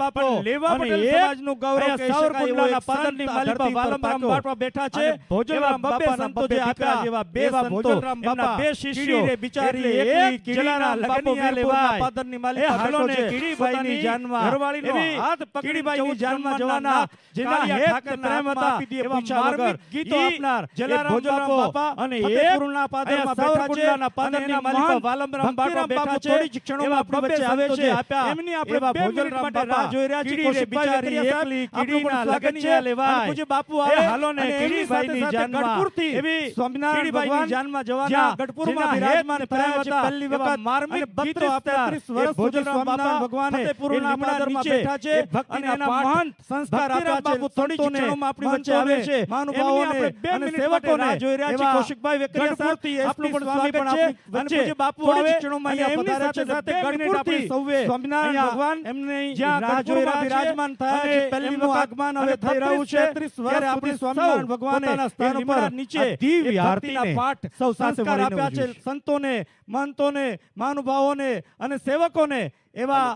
બાપો લેવા પટેલ સમાજનું ગૌરવ કહી શકાય એવો એક પાદરની માલિકા વાલમરામ બાપા બેઠા છે ભોજનરામ બાપાના સંતો જે આકરા જેવા બે સંતો એમના બાપા બે શિષ્યો કીડીને બિચારી એક કીડીના લગનિયા લેવા. પાદરની માલિકા હાલો ને છે. જાનમાં ઘરવાળીનો હાથ પકડીભાઈની જાનમાં જવાના જેના કાળિયા પ્રેમ હતા એવા માર્મિક ગીતો આપનાર જલારામ બાપા અને એક ફતેપુરના પાદરમાં બેઠા છે પાદરની માલિકા વાલમરામ બાપા બેઠા છે. થોડી ક્ષણોમાં આપણી વચ્ચે આવે છે એમની આપણે બે મિનિટ માટે બાપા રાહ જોઈ રહ્યા છીએ. બિચારી એકલી કીડીના લગનિયા લેવાય. પૂજ્ય બાપુ આવે હાલો ને સાથે જાનમાં ગઢપુરથી એવી સ્વામિનારાયણ ભગવાન જાનમાં જવાના ગઢપુરમાં બિરાજમાન થયા હતા. પહેલી વખત માર્મિક ગીતો 32 આપનાર વર્ષ વર્ષ સ્વામિનારાયણ ભગવાને પૂર્ણ લીમડા બેઠા છે. ભક્તિના મહાન સંસ્કાર છે બાપુ થોડી ક્ષણોમાં આપણી વચ્ચે આવે છે. મહાનુભાવોને અને સેવકોને જોઈ રહ્યા છીએ. કૌશિકભાઈ વેકરિયા ગઢપુરથી આપનું પણ સ્વાગત છે. અને પૂજ્ય બાપુ આવે ક્ષણોમાં અહીંયા પધાર્યા છે. સાથે આપણે સૌએ સ્વામિનારાયણ ભગવાન એમને જ્યાં જોઈ. બિરાજમાન થયા છે. પહેલી આગમન હવે થઈ રહ્યું છે 33 વર્ષ આપણે સ્વામિનારાયણ ભગવાને સ્થાન ઉપર નીચે દિવ્ય આરતીના પાઠ સૌ સાથે આપ્યા છે સંતોને મહંતોને મહાનુભાવોને અને સેવકોને એવા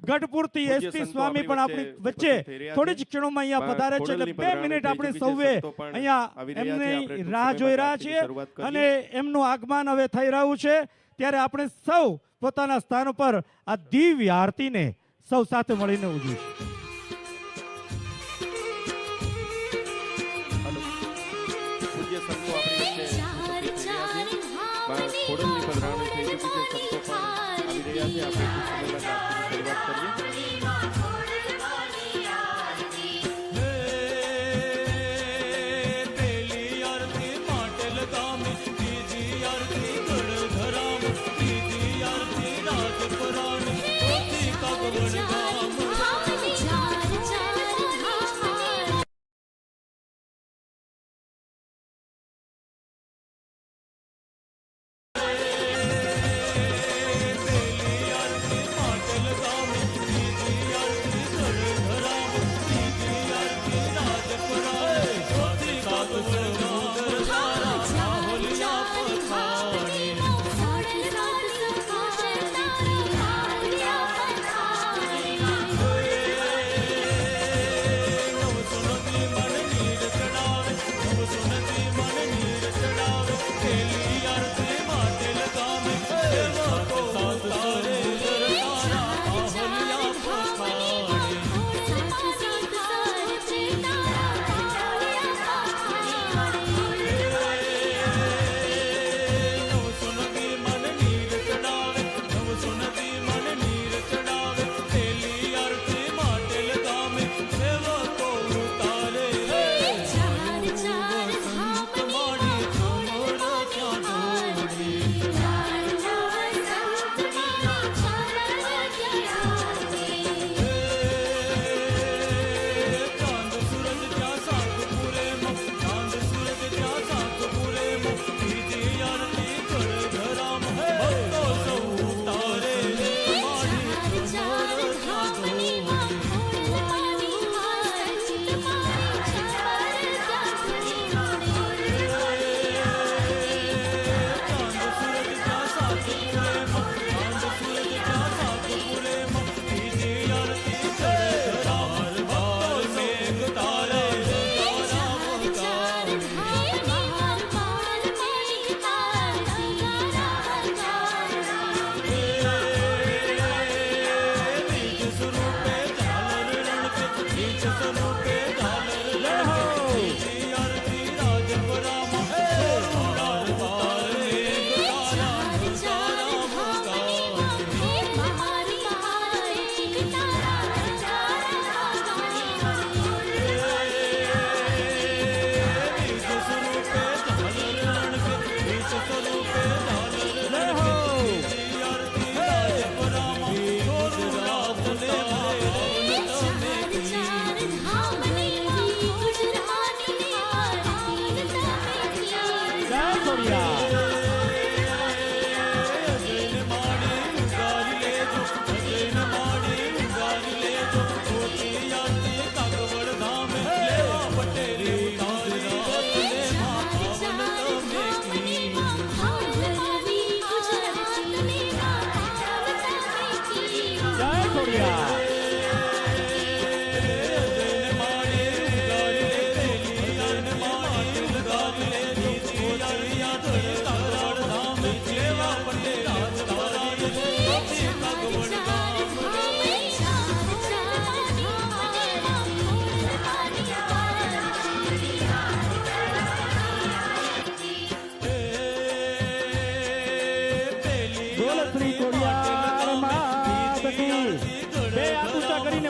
ગઢપુરથી એસપી સ્વામી પણ આપણી વચ્ચે થોડી જ ક્ષણોમાં અહીંયા પધારે છે એટલે બે મિનિટ આપણે સૌએ અહીંયા એમની રાહ જોઈ રહ્યા છીએ અને એમનું આગમન હવે થઈ રહ્યું છે ત્યારે આપણે સૌ પોતાના સ્થાન પર આ દિવ્ય આરતીને સૌ સાથે મળીને ઉજવીશું ખોડલની પધરામણી થઈ ચૂકી છે. સંતો પણ આવી રહ્યા છે. આપણે શરૂઆત કરીએ. જય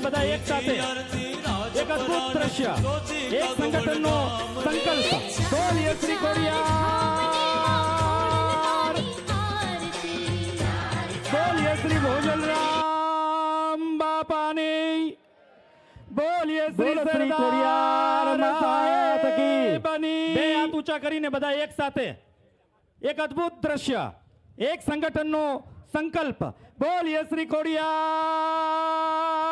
બધા એક સાથે. એક અદભુત દ્રશ્ય. એક સંગઠનનો સંકલ્પ. બોલીએ શ્રી ખોડિયાર બોલીએ શ્રી ભોજનરામ બાપાની. બોલીએ શ્રી શ્રી સરદાર ખોડિયાર કી. સાહેબની. બે હાથ ઊંચા કરીને બધા એક સાથે. એક અદ્ભુત દ્રશ્ય. એક સંગઠનનો સંકલ્પ. બોલ શ્રી ખોડિયાર